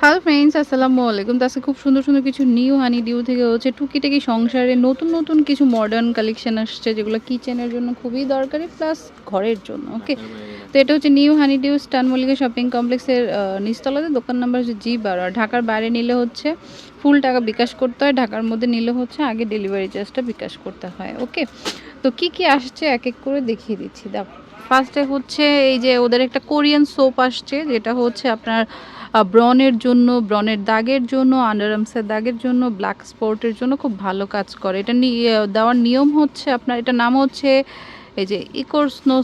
Hello friends, আসসালামু আলাইকুম। তো খুব সুন্দর সুন্দর কিছু নিউ হানি ডিউ থেকে হচ্ছে টুকিটাকি সংসারে নতুন নতুন কিছু মডার্ন কালেকশন আসছে, যেগুলো কিচেনের জন্য খুবই দরকারি প্লাস ঘরের জন্য ওকে তো এটা হচ্ছে নিউ হানি ডিউ স্টান মল্লিকা শপিং কমপ্লেক্সের নিচতলাতে, দোকান নাম্বার হচ্ছে জি বারো আর ঢাকার বাইরে নিলে হচ্ছে ফুল টাকা বিকাশ করতে হয়, ঢাকার মধ্যে নিলে হচ্ছে আগে ডেলিভারি চার্জটা বিকাশ করতে হয় ওকে তো কি কি আসছে এক এক করে দেখিয়ে দিচ্ছি। দেখ ফার্স্টে হচ্ছে এই যে ওদের একটা কোরিয়ান সোপ আসছে, যেটা হচ্ছে আপনার ব্রনের জন্য ব্রনের দাগের জন্য আন্ডারআর্মসের দাগের জন্য ব্ল্যাক স্পটের জন্য খুব ভালো কাজ করে। এটা দেওয়ার নিয়ম হচ্ছে আপনার, এটা নাম হচ্ছে এই যে ইকোরসনো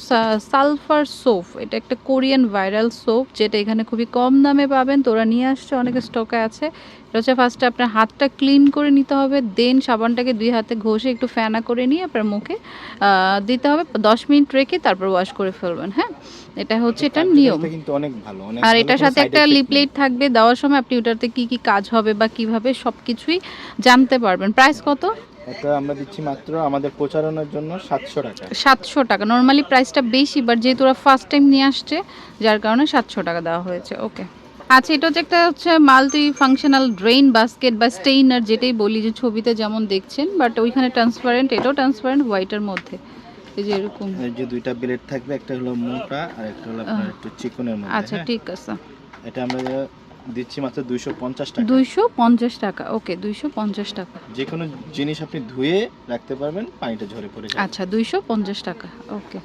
সালফার সোপ এটা একটা কোরিয়ান ভাইরাল সোপ যেটা এখানে খুবই কম দামে পাবেন। তো ওরা নিয়ে আসছে অনেকে স্টকে আছে। এটা হচ্ছে ফার্স্টে আপনার হাতটা ক্লিন করে নিতে হবে দেন সাবানটাকে দুই হাতে ঘষে একটু ফেনা করে নিয়ে আপনার মুখে দিতে হবে। দশ মিনিট রেখে তারপর ওয়াশ করে ফেলবেন হ্যাঁ? এটা হচ্ছে এটার নিয়ম। আর এটার সাথে একটা লিপলেট থাকবে দেওয়ার সময় আপনি ওটাতে কি কি কাজ হবে বা কীভাবে সব কিছুই জানতে পারবেন। প্রাইস কত? এটা আমরা দিচ্ছি মাত্র আমাদের প্রচারণার জন্য সাতশো টাকা। সাতশো টাকা। নর্মালি প্রাইসটা বেশি বাট যেহেতু ওরা ফার্স্ট টাইম নিয়ে আসছে যার কারণে সাতশো টাকা দেওয়া হয়েছে। ওকে আচ্ছা এটা হচ্ছে একটা হচ্ছে মাল্টি ফাংশনাল ড্রেন বাস্কেট বা স্টেইনার যেটাই বলি যে ছবিতে যেমন দেখছেন বাট ওইখানে ট্রান্সপারেন্ট এটাও ট্রান্সপারেন্ট হোয়াইটের মধ্যে। এই যে এরকম। এই যে দুইটা ব্লেড থাকবে একটা হলো মোটা আর একটা হলো আপনার একটু চিকনের মধ্যে আচ্ছা হ্যাঁ? ঠিক আছে। এটা আমরা দিচ্ছি মাত্র দুইশো পঞ্চাশ টাকা। দুইশো পঞ্চাশ টাকা ওকে দুইশো পঞ্চাশ টাকা। যে কোনো জিনিস আপনি ধুয়ে রাখতে পারবেন পানিটা ঝরে পড়ে যাবে। আচ্ছা দুইশো পঞ্চাশ টাকা ওকে।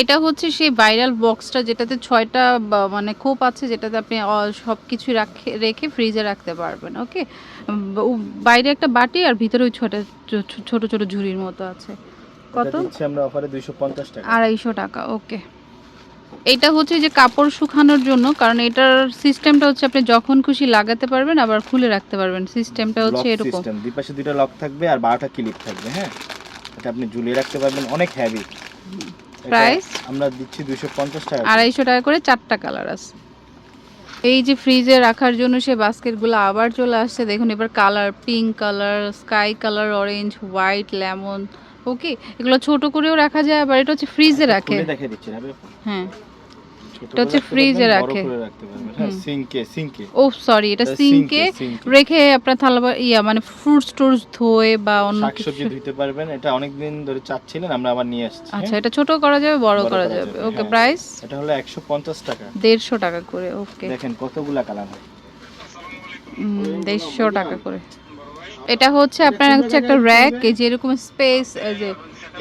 এটা হচ্ছে সেই ভাইরাল বক্সটা যেটাতে ছয়টা মানে খোপ আছে যেটাতে আপনি সব কিছু রাখে রেখে ফ্রিজে রাখতে পারবেন ওকে। বাইরে একটা বাটি আর ভিতরে ওই ছটা ছোট ছোট ঝুড়ির মতো আছে। কত? দিচ্ছি আমরা অফারে দুইশো পঞ্চাশ টাকা। আড়াইশো টাকা ওকে। এটা হচ্ছে যে কাপড় শুকানোর জন্য কারণ এটার সিস্টেমটা হচ্ছে আপনি যখন খুশি লাগাতে পারবেন আবার খুলে রাখতে পারবেন। সিস্টেমটা হচ্ছে এরকম। সিস্টেম দুই পাশে দুইটা লক থাকবে আর বারোটা ক্লিপ থাকবে হ্যাঁ? এটা আপনি ঝুলিয়ে রাখতে পারবেন অনেক হ্যাভি Price? আমরা দিচ্ছি দুইশো পঞ্চাশ টাকা করে। আড়াইশো টাকা করে চারটা কালার আছে। এই যে ফ্রিজে রাখার জন্য সে বাস্কেটগুলো আবার চলে আসছে। দেখুন এবার colour pink colour sky colour orange white lemon okay এগুলো ছোট করেও রাখা যায় আবার এটা হচ্ছে ফ্রিজে রাখে। হ্যাঁ। এটা হচ্ছে ফ্রিজে রাখে। হ্যাঁ সিঙ্কে সিঙ্কে ও সরি এটা সিঙ্কে। রেখে আপনার থালা ইয়া মানে ফ্রুট টুটস ধোয়ে বা অন্য কিছু। শাকসবজি ধুইতে পারবেন এটা অনেক দিন ধরে চাচ্ছিলেন আমরা আবার নিয়ে আসছি আচ্ছা হ্যাঁ? এটা ছোট করা যাবে বড় করা যাবে। ওকে হ্যাঁ। প্রাইস এটা হলো একশো পঞ্চাশ টাকা। দেড়শো টাকা করে ওকে দেখেন কতগুলা কালার হয়। দেড়শো টাকা করে। এটা হচ্ছে আপনার হচ্ছে একটা র্যাক এই যে এরকম স্পেস যে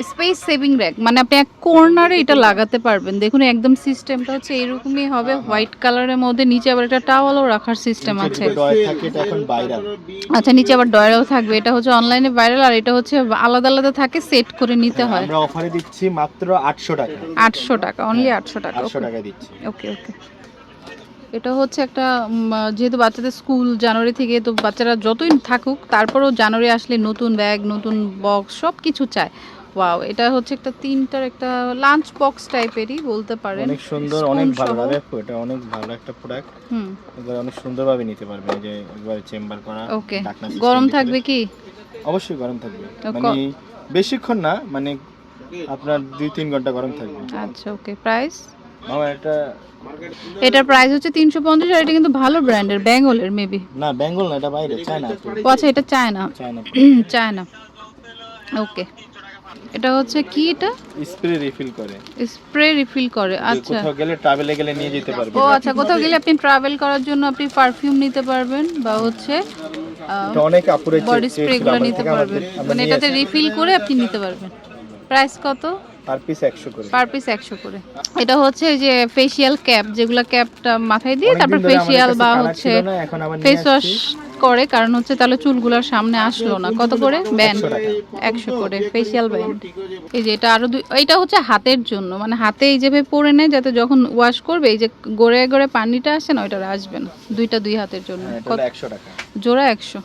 স্পেস সেভিং র্যাক মানে আপনি এক কর্নারে এটা লাগাতে পারবেন। দেখুন একদম সিস্টেমটা হচ্ছে এরকমই হবে হোয়াইট কালারের মধ্যে নিচে আবার একটা টাওয়ালও রাখার সিস্টেম আছে। নিচে থাকে এটা এখন ভাইরাল আচ্ছা নিচে আবার ডয়ারও থাকবে এটা হচ্ছে অনলাইনে ভাইরাল আর এটা হচ্ছে আলাদা আলাদা থাকে সেট করে নিতে হয়। আমরা অফারে দিচ্ছি মাত্র আটশো টাকা। আটশো টাকা অনলি আটশো টাকা আটশো টাকা দিচ্ছি। ওকে ওকে এটা হচ্ছে একটা যেহেতু বাচ্চাদের স্কুল জানুয়ারি থেকে তো বাচ্চারা যতই থাকুক তারপরেও জানুয়ারি আসলে নতুন ব্যাগ নতুন বক্স সব কিছু চায়। ওয়াও এটা হচ্ছে একটা তিনটার একটা লাঞ্চ বক্স টাইপেরই বলতে পারেন। অনেক সুন্দর অনেক ভালো। লাগে এটা অনেক ভালো একটা প্রোডাক্ট হুম। অনেক সুন্দরভাবে নিতে পারবেন এই যে একবারে চেম্বার করা ওকে গরম থাকবে কি? অবশ্যই গরম থাকবে। মানে বেশিক্ষণ না মানে আপনার দুই তিন ঘণ্টা গরম থাকবে। আচ্ছা ওকে প্রাইস এটা প্রাইস হচ্ছে তিনশো পঞ্চাশ আর এটা কিন্তু ভালো ব্র্যান্ডের বেঙ্গলের মেবি না বেঙ্গল না এটা বাইরে চায়না ও আচ্ছা এটা চায় না চায়না ওকে এটা হচ্ছে কি এটা? স্প্রে রিফিল করে। স্প্রে রিফিল করে আচ্ছা। কোথাও গেলে ট্রাভেলে গেলে নিয়ে যেতে পারবে। ও আচ্ছা কোথাও গেলে আপনি ট্রাভেল করার জন্য আপনি পারফিউম নিতে পারবেন বা হচ্ছে অনেক আপুরে বডি স্প্রে গুলো নিতে পারবেন। মানে এটাতে রিফিল করে আপনি নিতে পারবেন। প্রাইস কত? পার পিস 100 করে। পার পিস একশো করে। এটা হচ্ছে যে ফেসিয়াল ক্যাপ যেগুলো ক্যাপটা মাথায় দিয়ে তারপর ফেসিয়াল বা হচ্ছে ফেস ওয়াশ করে কারণ হচ্ছে তাহলে চুলগুলোর সামনে আসলো না। কত করে? ব্যান্ড 100 একশো করে ফেসিয়াল ব্যান্ড এই যে এটা আরও দুই এটা হচ্ছে হাতের জন্য। মানে হাতে এই যেভাবে পরে নেয় যাতে যখন ওয়াশ করবে এই যে গড়ে গড়ে পানিটা আসে না ওইটা আসবে না। দুইটা দুই হাতের জন্য। হ্যাঁ, এটা কত? হলো 100 টাকা। জোড়া একশো।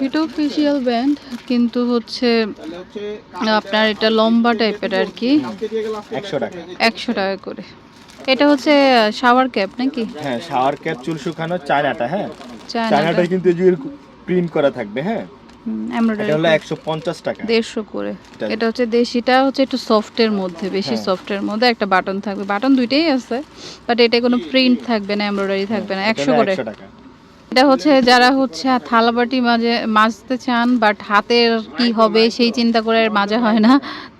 এটাও ফেসিয়াল ব্যান্ড কিন্তু হচ্ছে আপনার এটা লম্বা টাইপের আর কি। 100 টাকা। একশো টাকা করে। এটা হচ্ছে শাওয়ার ক্যাপ নাকি? হ্যাঁ শাওয়ার ক্যাপ চুল শুকানো চায়নাটা হ্যাঁ? চায়নাটা। কিন্তু প্রিন্ট করা থাকবে হ্যাঁ? এটা হলো একশো পঞ্চাশ টাকা। দেড়শো করে। এটা- হচ্ছে দেশিটা হচ্ছে একটু সফটের মধ্যে বেশি হ্যাঁ। সফটের মধ্যে। একটা বাটন থাকবে। বাটন দুইটাই আছে বাট এটা কোনো প্রিন্ট থাকবে না এমব্রয়ডারি থাকবে না। এটা একশো হলো করে। 100 টাকা। এটা হচ্ছে যারা হচ্ছে থালাবাটি মাঝে মাজতে চান বাট হাতের কি হবে সেই চিন্তা করে আর মাজা হয় না।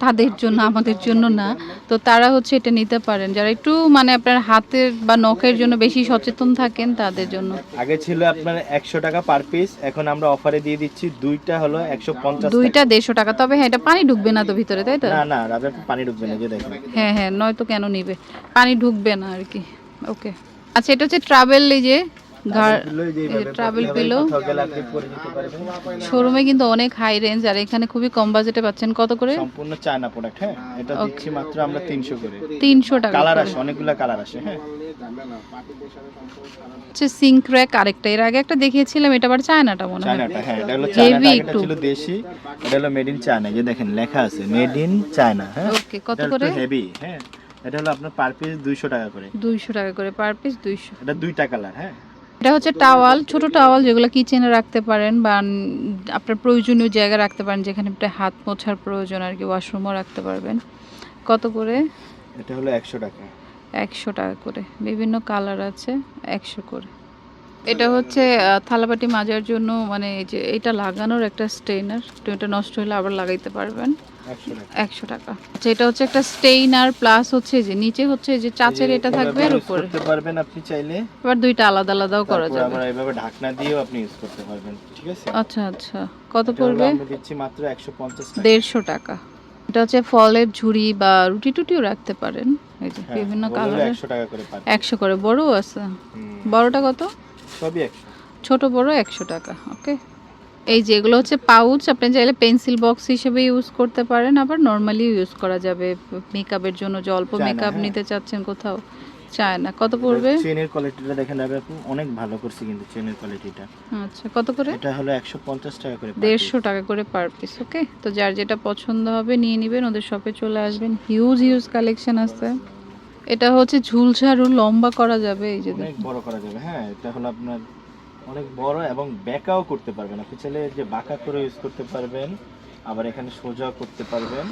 তাদের জন্য আমাদের জন্য না। তো তারা হচ্ছে এটা নিতে পারেন। যারা একটু মানে আপনার হাতের বা নখের জন্য বেশি সচেতন থাকেন তাদের জন্য। আগে ছিল আপনার একশো টাকা পার পিস এখন আমরা অফারে দিয়ে দিচ্ছি দুইটা হলো একশো পঞ্চাশ দুইটা দেড়শো টাকা। তবে হ্যাঁ এটা পানি ঢুকবে না তো ভিতরে তাই তো? না না রাজার পানি ঢুকবে না যে দেখেন। হ্যাঁ হ্যাঁ নয়তো কেন নিবে? পানি ঢুকবে না আর কি। ওকে। আচ্ছা এটা হচ্ছে ট্রাভেল এই যে ট্রাভেল পিলো শোরুমে কিন্তু অনেক হাই রেঞ্জ আর এখানে খুবই কম বাজেটে পাচ্ছেন। কত করে? সম্পূর্ণ চায়না প্রোডাক্ট হ্যাঁ? এটা দিচ্ছি মাত্র আমরা তিনশো করে। তিনশো টাকা কালার। আসে অনেকগুলা কালার আসে হ্যাঁ? হচ্ছে সিঙ্ক র্যাক আরেকটা। এর আগে একটা দেখিয়েছিলাম এটা আবার চায়নাটা মনে হয়। চায়নাটা হ্যাঁ এটা হলো চায়নাটা। এটা। ছিল দেশি এটা হলো মেড ইন চায়না যে দেখেন লেখা আছে মেড ইন চায়না হ্যাঁ? ওকে কত করে? হেভি হ্যাঁ? এটা হলো আপনার পার পিস দুইশো টাকা করে। দুইশো টাকা করে পার পিস দুইশো। এটা দুইটা কালার হ্যাঁ? এটা হচ্ছে টাওয়াল ছোট টাওয়াল যেগুলো কিচেনে রাখতে পারেন বা আপনার প্রয়োজনীয় জায়গায় রাখতে পারেন যেখানে আপনার হাত মোছার প্রয়োজন আর কি ওয়াশরুমও রাখতে পারবেন। কত করে? এটা হলো একশো টাকা। একশো টাকা করে। বিভিন্ন কালার আছে একশো করে। এটা হচ্ছে থালাবাটি মাজার জন্য মানে এই যে এটা লাগানোর একটা স্টেইনার। এটা নষ্ট হলে আবার লাগাইতে পারবেন। একশো টাকা। টাকা। আচ্ছা এটা হচ্ছে একটা স্টেইনার প্লাস হচ্ছে যে নিচে হচ্ছে যে চাচের এটা থাকবে আর উপরে। করতে পারবেন আপনি চাইলে। এবার দুইটা আলাদা আলাদাও করা যাবে। আমরা এইভাবে ঢাকনা দিয়েও আপনি ইউজ করতে পারবেন ঠিক আছে? আচ্ছা আচ্ছা। কত পড়বে? আমরা দিচ্ছি মাত্র একশো পঞ্চাশ টাকা। দেড়শো টাকা। এটা হচ্ছে ফলের ঝুড়ি বা রুটি টুটিও রাখতে পারেন। এই যে হ্যাঁ, বিভিন্ন কালারের। একশো টাকা করে পার একশো করে। বড়ও আছে। বড়টা কত? সবই একশো। ছোট বড় একশো টাকা ওকে এই যেগুলো হচ্ছে পাউচ আপনি চাইলে পেন্সিল বক্স হিসেবে ইউজ করতে পারেন আবার নর্মালি ইউজ করা যাবে। মেকআপের জন্য যে অল্প মেকআপ হ্যাঁ। নিতে চাচ্ছেন কোথাও চায় না কত পড়বে? চেনের কোয়ালিটিটা দেখেন আপনি অনেক ভালো করছি কিন্তু চেনের কোয়ালিটিটা আচ্ছা কত করে? এটা হলো একশো পঞ্চাশ টাকা করে per দেড়শো piece। টাকা করে পার পিস ওকে তো যার যেটা পছন্দ হবে নিয়ে নেবেন ওদের শপে চলে আসবেন। হিউজ হিউজ কালেকশন আছে এটা হচ্ছে ঝুলঝাড়ু লম্বা করা যাবে এই যে অনেক। বড় করা যাবে হ্যাঁ এটা হলো আপনার অনেক বড় এবং ব্যাকাও করতে পারবেন। আপনি চাইলে যে বাঁকা করে ইউজ করতে পারবেন আবার এখানে সোজা করতে পারবেন।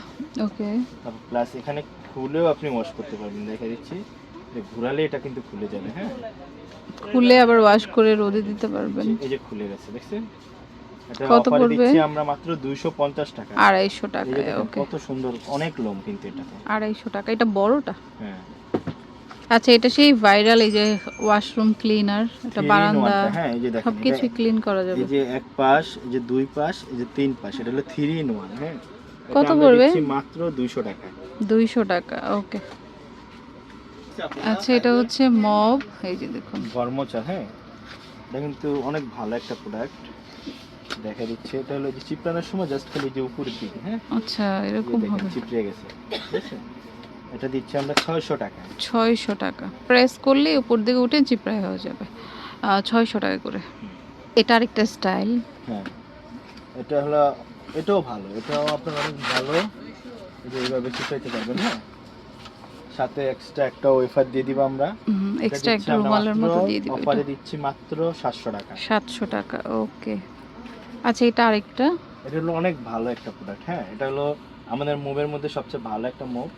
ওকে। তারপর প্লাস এখানে খুলেও আপনি ওয়াশ করতে পারবেন। দেখা দিচ্ছি যে ঘোরালে এটা কিন্তু খুলে যাবে হ্যাঁ। খুলে আবার ওয়াশ করে রোদে দিতে পারবেন। এই যে খুলে গেছে দেখছেন? এটা কত পড়বে? দিচ্ছি আমরা মাত্র 250 টাকা। আড়াইশো টাকা যে ওকে। কত সুন্দর অনেক লোম কিন্তু এটা আড়াইশো টাকা এটা বড়টা? হ্যাঁ। আচ্ছা এটা সেই ভাইরাল এই যে ওয়াশরুম ক্লিনার এটা বারান্দা হ্যাঁ এই যে দেখেন সবকিছু ক্লিন করা যাবে। এই যে এক পাশ এই যে দুই পাশ এই যে তিন পাশ এটা হলো থ্রি ইন ওয়ান হ্যাঁ। কত পড়বে? মাত্র 200 টাকা। দুইশো টাকা ওকে আচ্ছা এটা হচ্ছে মব এই যে দেখুন। গরমচা হ্যাঁ। এটা কিন্তু অনেক ভালো একটা প্রোডাক্ট দেখা দিচ্ছে এটা হলো যে চিপড়ানোর সময় জাস্ট খালি যে উপরের দিকে হ্যাঁ। আচ্ছা এরকম হবে। চিপড়ে গেছে বুঝছেন এটা দিচ্ছি আমরা 600 টাকা। ছয়শো টাকা। প্রেস করলে উপর দিকে উঠে চিপড়াই হয়ে যাবে। ছয়শো টাকা করে। এটা আরেকটা স্টাইল। হ্যাঁ। এটা হলো এটাও ভালো। এটাও আপনার অনেক ভালো। যে এইভাবে চিপড়াইতে পারবেন হ্যাঁ? সাথে এক্সট্রা একটা ওয়েফার দিয়ে দিব আমরা। এক্সট্রা একটা রুমালের মতো দিয়ে দিব অফারে দিচ্ছি মাত্র 700 টাকা। সাতশো টাকা ওকে। আচ্ছা এটা আরেকটা? এটা হলো অনেক ভালো একটা প্রোডাক্ট হ্যাঁ? এটা হলো আমাদের মুভের মধ্যে সবচেয়ে ভালো একটা মুভ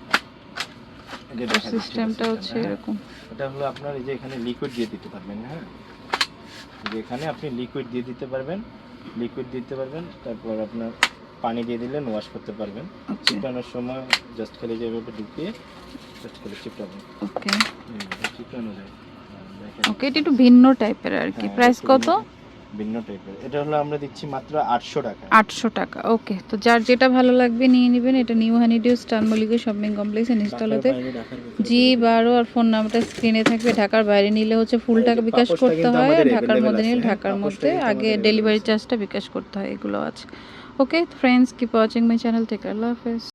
সিস্টেমটা হচ্ছে এরকম। এটা হলো আপনার এই যে এখানে লিকুইড দিয়ে দিতে পারবেন হ্যাঁ। এই যে এখানে আপনি লিকুইড দিয়ে দিতে পারবেন লিকুইড দিতে পারবেন তারপর আপনার পানি দিয়ে দিলেন ওয়াশ করতে পারবেন। ওকে সময় জাস্ট খালি যেভাবে ঢুকিয়ে জাস্ট খালি চিপড়াবেন ওকে হুম, চিপড়ানো যায়। হ্যাঁ, ওকে এটা একটু ভিন্ন টাইপের আর কি। হ্যাঁ, প্রাইস কত? ভিন্ন- টাইপের এটা হলো আমরা দিচ্ছি মাত্র আটশো টাকা। আটশো টাকা ওকে। তো যার যেটা ভালো লাগবে নিয়ে নেবেন। এটা নিউ হানিডিউ স্টান মলিকের শপিং কমপ্লেক্স ইনস্টলতে জি বারো আর ফোন নাম্বারটা স্ক্রিনে থাকবে। ঢাকার বাইরে নিলে হচ্ছে ফুল টাকা বিকাশ করতে হয়। ঢাকার মধ্যে নিলে হ্যাঁ, ঢাকার মধ্যে আগে ডেলিভারি চার্জটা বিকাশ করতে হয়। এগুলো আছে okay friends keep watching my channel take আল্লাহ হাফেজ।